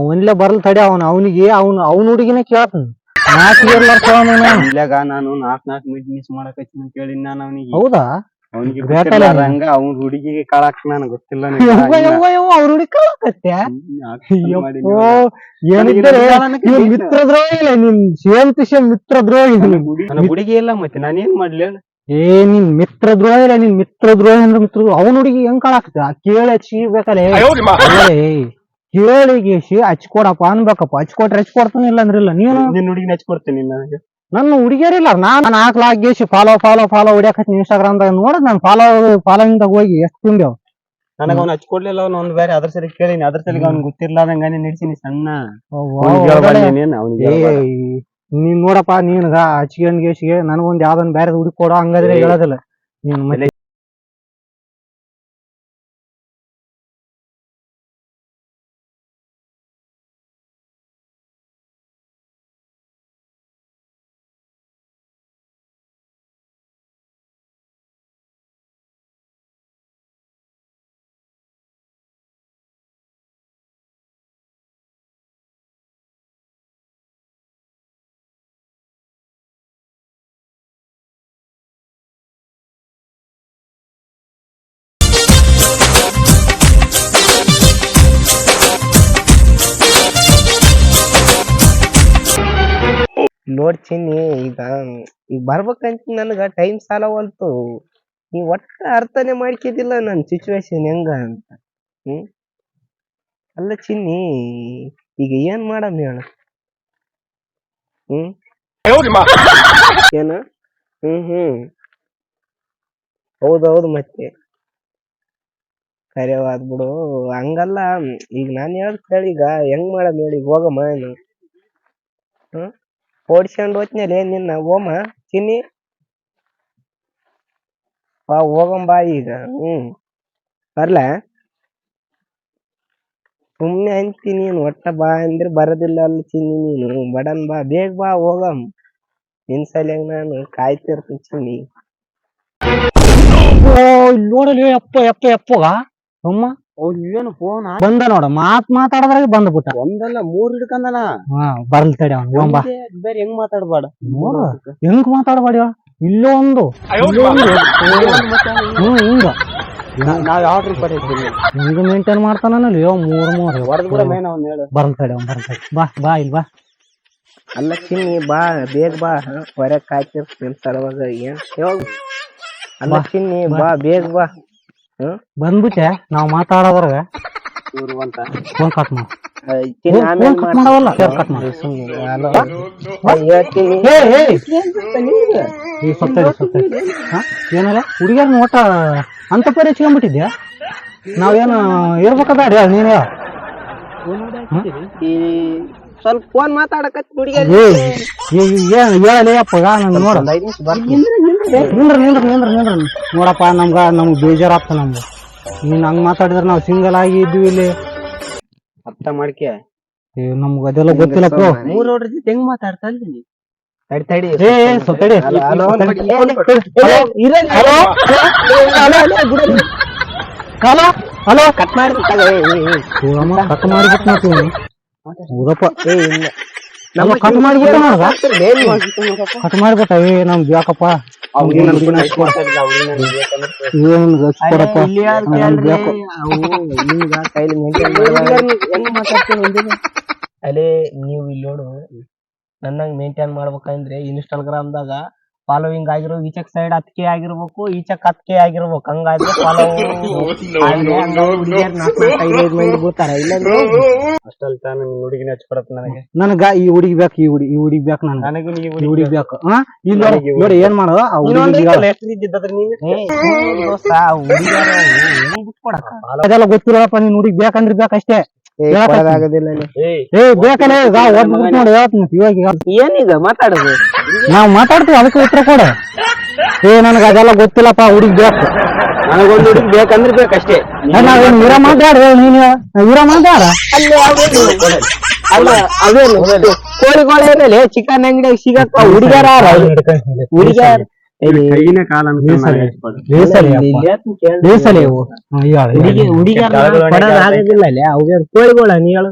ಅವನ್ಲೆ ಬರಲ್ ತಡೆ ಅವನ್ ಅವನಿಗೆ ಅವ್ನ ಅವ್ನ ಹುಡುಗಿನ ಕೇಳ್ತಾನ. ನಾಚಿಗೆ ನಾನು. ಇಲ್ಲಾಗ ನಾನು ನಾಕ್ ನಾಕ್ ಮಿನಿಟ್ ಮಿಸ್ ಮಾಡಕತ್ತೀನಿ ಅಂತ ಹೇಳಿನಿ ನಾನು ಅವನಿಗೆ. ಹೌದಾ? ಅವನಿಗೆ ಬೇಕಲ್ಲ. ಹಂಗ ಅವ್ನ ಹುಡುಗಿಗೆ ಕಾಳಾಕ್ ನಾನು ಗೊತ್ತಿಲ್ಲ ಯವ್ವ ಯವ್ವ ಯವ್ವ ಅವ್ರ ಹುಡುಗಿ ಕೇಳಕತ್ತೆ? ಯಪ್ಪೋ ಏನಿದ್ದರೆ ನೀನ್ ಮಿತ್ರ ದ್ರೋಹಿ ಇಲ್ಲ ನಿನ್ ಸೇಮ್ ಟು ಸೇಮ್ ಮಿತ್ರ ದ್ರೋಹಿ ಇದ್ ನನ್ನ ಹುಡುಗಿ ಇಲ್ಲ ಮತ್ತೆ ನಾನೇನ್ ಮಾಡ್ಲಿ ಹೇಳು? ಏ ನಿನ್ ಮಿತ್ರ ದ್ರೋಹ ಇಲ್ಲ ನಿನ್ ಮಿತ್ರ ದ್ರೋಹಿ ಅಂದ್ರೆ ಮಿತ್ರ ದ್ರೋಹಿ. ಅವ್ನ ಹುಡುಗಿ ಹೆಂಗ್ ಕಾಳಾಕ್ತ ಕೇಳಿ ಹಚ್ಚಿಬೇಕಲ್ಲ ಕೇಳಿಗೆ ಗೇಶಿ ಹಚ್ಕೊಡಪ್ಪ ಅನ್ಬೇಕಪ್ಪ. ಹಚ್ಕೊಟ್ರೆ ಹಚ್ಕೊಡ್ತಾನೆ ಇಲ್ಲ ಅಂದ್ರಿಲ್ಲ ನೀನು ನಿನ್ನ ಹುಡುಗಿನ ಹಚ್ಕೊಡ್ತೀನಿ ನನಗೆ. ನನ್ನ ಹುಡುಗಿಯರಿಲ್ಲ ನಾನು ನಾಲ್ಕು ಲಾಕ್ ಗೇಸಿ ಫಾಲೋ ಫಾಲೋ ಫಾಲೋ ಹೊಡಿಯಕತ್ತೀನಿ ಇನ್ಸ್ಟಾಗ್ರಾಮ್ ದಾಗ. ನೋಡದ್ ನಾನು ಫಾಲೋ ಫಾಲೋಯಿಂಗ್ ದಾಗ ಹೋಗಿ ಎಷ್ಟು ತುಂಬ್ಯಾವ. ನನಗ ಅವ್ನು ಹಚ್ಕೊಡ್ಲಿಲ್ಲ ಅವ್ನು ಒಂದ್ ಬೇರೆ ಅದ್ರ ಸರಿ ಕೇಳಿನಿ. ಅದ್ರ ಸರಿ ಅವ್ನ್ ಗೊತ್ತಿರ್ಲಾದಂಗ ನಡ್ಸಿನಿ ಸಣ್ಣ. ಅವ್ನಿಗೆ ಹೇಳ್ಬಾರ್ದು. ನೀನ್ ನೋಡಪ್ಪ ನೀನ್ಗ ಹಚ್ಕೊಂಡ್ ಗೇಸಿಗೆ ನನಗೊಂದ್ ಯಾವ್ದೊಂದ್ ಬ್ಯಾರೆ ಹುಡುಗಿ ಕೊಡೋ ಹಂಗಾದ್ರೆ ಹೇಳೋದಿಲ್ಲ. ನೀನ್ ಮತ್ತೆ ನೋಡ್ತೀನಿ. ಈಗ ಈಗ ಬರ್ಬೇಕಂತ ನನಗೆ ಟೈಮ್ ಸಾಲವಲ್ತು ನೀ ಒಟ್ಟು ಅರ್ಥನೇ ಮಾಡ್ಕಿದಿಲ್ಲ ನನ್ನ ಸಿಚುವೇಶನ್ ಹೆಂಗ ಅಂತ. ಹ್ಮ್? ಅಲ್ಲ ಚಿನ್ನಿ, ಈಗ ಏನ್ ಮಾಡಮ್ ಹೇಳ ಹ್ಮ್? ಏನ? ಹ್ಮ್ ಹ್ಮ್. ಹೌದೌದು ಮತ್ತೆ. ಕರೆವಾದ್ ಬಿಡು. ಹಂಗಲ್ಲ, ಈಗ ನಾನು ಹೇಳ್ತೇಳಿ ಈಗ ಹೆಂಗ್ ಮಾಡಮ್ ಹೇಳಿ ಹೋಗಮ್ಮ ಏನು? ಹ್ಮ್? ಓಡಿಸ್ಕೊಂಡ್ ಹೋತ್ನಲ್ಲಿ ನಿನ್ನ ಓಮ ಚಿನ್ನಿ ಬಾ ಹೋಗಂಬ ಈಗ. ಹ್ಮ್. ಬರ್ಲಾ? ಸುಮ್ನೆ ಅಂತಿ ನೀನು, ಒಟ್ಟ ಬಾ ಅಂದ್ರೆ ಬರೋದಿಲ್ಲ ಅಲ್ಲ ಚಿನ್ನಿ ನೀನು. ಬಡನ್ ಬಾ, ಬೇಗ ಬಾ ಹೋಗಂ ನಿನ್ ಸಲಿಯಾಗ ನಾನು ಕಾಯ್ತಿರ್ತೀನಿ ಚಿನ್ನಿ ನೋಡಲಿ ಅಪ್ಪ ಅಪ್ಪ ಅಪ್ಪಗ ಅಮ್ಮ. ಏನು ಫೋನ್ ಬಂದ ನೋಡ ಮಾತ್ ಮಾತಾಡದ್ರಾಗ ಬಂದ್ಬಿಟ್ಟ ಒಂದಲ್ಲ ಮೂರ್ ಹಿಡ್ಕಂದನ. ಹಾ ಬರ್ಲ್ ತಡಿ ಅವ್ನ್ ಹೋಗಂ ಬಾ ಬೇರೆ ಹೆಂಗ್ ಮಾತಾಡ್ಬೇಡ? ನೋಡು ಹೆಂಗ್ ಮಾತಾಡಬೇಡ ಇಲ್ಲೋ ಒಂದು. ಇಲ್ಲೋ ಒಂದು. ಹ್ಮ್ ಹಿಂಗ. ನಾವ್ ಯಾವ ಟ್ರಿಪ್ ಬರ್ತೀವಿ ಹಿಂಗ ಮೇಂಟೈನ್ ಮಾಡ್ತಾನಲ್ಲ ಯೋ ಮೂರ್ ಮೂರ್. ಹೊಡೆದ್ ಬಿಡ ಮೇನ್ ಅವ್ನ್ ಹೇಳು. ಬರ್ಲ್ ತಡಿ ಅವ್ನ್ ಬರ್ಲ್ ತಡಿ. ಬಾ ಬಾ ಇಲ್ ಬಾ. ಅಲ್ಲ ಚಿನ್ನಿ ಬಾ ಬೇಗ ಬಾ. ಹೊರ ಕಾಯ್ತಿರ್ತೀನಿ ಸಲುವಾಗ. ಏನ್? ಹೋಗು ಅಲ್ಲ ಬಾ, ಚಿನ್ನಿ ಬಾ. ಬೇಗ ಬಾ. ಬಂದ್ಬಿಟ್ಟೆ ನಾವ್ ಮಾತಾಡೋದ್ರಾಗ ಇವ್ರು ಅಂತ ಫೋನ್ ಕಟ್ ಮಾಡು. ಚಿನ್ನಿ ಫೋನ್ ಕಟ್ ಮಾಡವಲ್ಲ ಫೋನ್ ಕಟ್ ಮಾಡು. ಸುಮ್ಮನೆ ಹಲೋ? ಹೇಳ್ತೀನಿ ಏ ಏ ಈ ಸತ್ತಡಿ ಸತ್ತಡಿ ಹಾ? ಏನಲ್ಲ ಹುಡುಗಿಯರ್ನ ಒಟ್ಟ ಅಂತ ಪರಿ ಹಚ್ಕೊಂಡ್ಬಿಟ್ಟಿದ್ಯಾ? ನಾವೇನು ಇರ್ಬೇಕಾದ ಹೇಳ ನೀನು? ಹೇಳ ಈ ಸ್ವಲ್ಪ ಫೋನ್ ಮಾತಾಡಕತ್ ಹುಡುಗಿ. ನಾನು ನೋಡ. ಒಂದ್ ಐದ್ ನಿಮಿಷ ನಿಂದ್ರ ನಿಂದ್ರ. ನಿಂದ್ರ ನಿಂದ್ರ ನೋಡಪ್ಪ ನಮ್ಗ ನಮ್ಗ್ ಬೇಜಾರಾಗ್ತ ನಮ್ಗೆ. ನೀನ್ ಹಂಗ್ ಮಾತಾಡಿದ್ರೆ ನಾವ್ ಸಿಂಗಲ್ ಆಗಿ ಇದ್ವಿ ಇಲ್ಲಿ. ಅರ್ಥ ಮಾಡ್ಕೆ? ನಮ್ಗ ಅದೆಲ್ಲ ಗೊತ್ತಿಲ್ಲಪ್ಪ ಮೂರ್ ನೋಡ್ರ ಜೊತೆ ಹೆಂಗ್ ಮಾತಾಡ್ತಾ ಇದ್ದೀನಿ. ಹಲೋ, ಹಲೋ, ಕಟ್ ಮಾಡಿ ಕಟ್ ಮಾಡಿಬಿಟ್ಟು ಹೌದಪ್ಪ ಏ, ಇಲ್ಲ. ನಮ್ಮ ಕಟ್ ಮಾಡಿಬಿಟ್ಟ ನೋಡ್ಗ ಕಟ್ ಮಾಡ್ಬಿಟ್ಟ ಏ ನಮ್ ಬ್ಯಾಕಪ್ಪ ಒಂದಿನ? ನೀವು ಇಲ್ಲಿ ನೋಡು. ನನ್ನಂಗ್ ಮೇಂಟೈನ್ ಮಾಡ್ಬೇಕಂದ್ರೆ ಇನ್ಸ್ಟಾಗ್ರಾಮ್ ದಾಗ ಫಾಲೋವಿಂಗ್ ಆಗಿರೋ ಈಚಕ್ ಸೈಡ್ ಹತ್ಕೆ ಆಗಿರ್ಬೇಕು ಈಚಕ್ ಹತ್ಕೆ ಆಗಿರ್ಬೇಕು. ಹಂಗಾದ್ರೆ ಫಾಲೋ ಮಂದಿ ಬೀಳ್ತಾರ ಇಲ್ಲಾಂದ್ರೆ ಅಷ್ಟಲ್ ತಾನು ನಿನ್ ಹುಡುಗಿನ ಹಚ್ಕೊಡತ್ ನನಗೆ. ನನಗ ಈ ಹುಡುಗಿ ಬೇಕು ಈ ಹುಡುಗಿ ಈ ಹುಡುಗಿ ಬೇಕು ನನಗೆ. ನನಗೂ ನೀವು ಈ ಹುಡುಗಿ ಬೇಕು. ಹಾ? ಇಲ್ಲ ನೋಡು, ಏನ್ ಮಾಡೋದು? ಆ ಹುಡುಗಿ ಎಷ್ಟು ಇದ್ದಿದ್ದಾದ್ರೆ ನೀನು? ಹುಡುಗಿಯರ ಅದೆಲ್ಲ ಗೊತ್ತಿಲ್ಲಪ್ಪ ನೀನ್ ಹುಡುಗಿ ಬೇಕಂದ್ರೆ ಬೇಕಷ್ಟೇ. ಹೇಳಕ್ ಆಗೋದಿಲ್ಲ ಏಯ್ ಏ ಬೇಕಲ್ಲ ಈಗ ಒದ್ ಬಿಟ್ಟು ನೋಡಿ ಹೇಳ್ತೀನಿ ಇವಾಗ ಈಗ. ಏನೀಗ ಮಾತಾಡೋದು? ನಾವ್ ಮಾತಾಡ್ತೀವಿ ಅದಕ್ಕೆ ಉತ್ತರ ಕೊಡ. ಏ ನನಗ ಅದೆಲ್ಲ ಗೊತ್ತಿಲ್ಲಪ್ಪ ಹುಡುಗಿ ಬೇಕು. ನನಗೊಂದು ಹುಡುಗಿ ಬೇಕಂದ್ರೆ ಬೇಕಷ್ಟೇ ನಾವೇನ್ ಇರ ಮಾತಾಡ ನೀನ್. ಇರ ಮಾತಾಡ ಕೋಳಿ ಕೋಳಿ ಅಲ್ಲ ಕೋಳಿಗಳು ಏನಲ್ಲ ಚಿಕನ್ ಅಂಗಡಿಯಾಗ ಸಿಗಕ್ಕ ಹುಡುಗರ ಹುಡುಗಿಯರ? ಕೈನ ಕಾಲ ಬೇಸಲೆ ಇವು ಆಗೋದಿಲ್ಲ ಅಲ್ಲೇ? ಅವ್ಯಾರ ಕೋಳಿಗಳ ನೀ ಹೇಳು?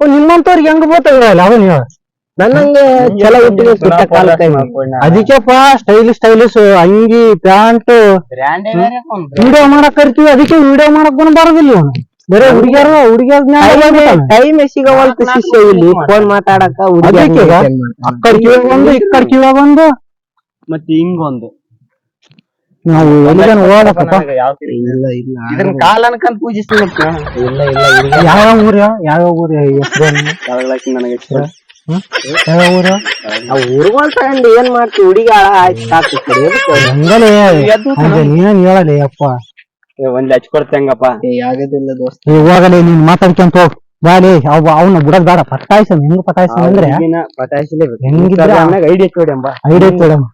ನಿಮ್ಮಂತವ್ರಿಗೆ ಹೆಂಗ್ ಗೊತ್ತಾಗಲ್ಲ ಅವನ್ ಹೇಳ ನನ್ನಂಗೆ ಚಲೋ ಹುಟ್ಟಿಗೆ ಸುಟ್ಟ ಕಾಲ ಅದಕ್ಕೆಪ್ಪ ಸ್ಟೈಲಿಶ್ ಸ್ಟೈಲಿಶ್ ಅಂಗಿ ಪ್ಯಾಂಟ್. ವಿಡಿಯೋ ಮಾಡಕ್ ಕರಿತೀವಿ. ಅದಕ್ಕೆ ವಿಡಿಯೋ ಮಾಡಕ್ ಬರೋದಿಲ್ಲ ಇವನು ಬರೇ ಹುಡುಗಿಯರು ಹುಡುಗಿಯರ್ ಟೈಮ್ ಸಿಗವಲ್ತು ಶಿಷ್ಯ ಇಲ್ಲಿ. ಫೋನ್ ಮಾತಾಡಕ ಹುಡುಗಿ ಅಕ್ಕಡ್ ಕಿವಾಗ ಒಂದು ಇಕ್ಕಡ್ ಕಿವಾಗ ಒಂದು ಮತ್ತೆ ಹಿಂಗೊಂದು ನಾವು ಎಲ್ಲಿಗಾನ ಹೋಗ್ಬೇಕಪ್ಪ ಇಲ್ಲ ಇಲ್ಲ ಇದನ್ನ ಕಾಲ್ ಅನ್ಕೊಂಡ್ ಪೂಜಿಸ್ತೀನಿ ಇಲ್ಲ ಇಲ್ಲ ಹುಡುಗಿ ಯಾವ ಊರ ಯಾವ ಊರ ಯಾವಾಗ್ಲಾಕಿ ನನಗೆ ಯಾವ ಊರ? ಆ ಊರ್ಗಳ್ ತಗೊಂಡು ಏನ್ ಮಾಡ್ತಿ ಹುಡುಗಿ ಆಯ್ತು ಸಾಕು? ಹಂಗಲೇ. ಹಂಗ ನೀನ್ ಹೇಳಲಿ ಅಪ್ಪ ಏ, ಒಂದ್ ಹಚ್ಕೊಡ್ತಂಗಪ್ಪ ಆಗೋದಿಲ್ಲ ದೋಸ್ತ. ಇವಾಗಲೇ ನೀನ್ ಮಾತಾಡ್ಕೊಂತ ಹೋಗ್. ಬಾಲಿ ಅವ ಅವನ ಬಿಡದ್ ಬೇಡ. ಪಟಾಯಿಸ ಹೆಂಗ್ ಪಟಾಯಿಸ ಅಂದ್ರೆ ಪಟಾಯಿಸಲೇಬೇಕು ಹೆಂಗಿದ್ರೆ ಐಡಿಯಾ ಕೊಡಿ ಎಂಬ ಐಡಿಯಾ ಮೇಡಮ್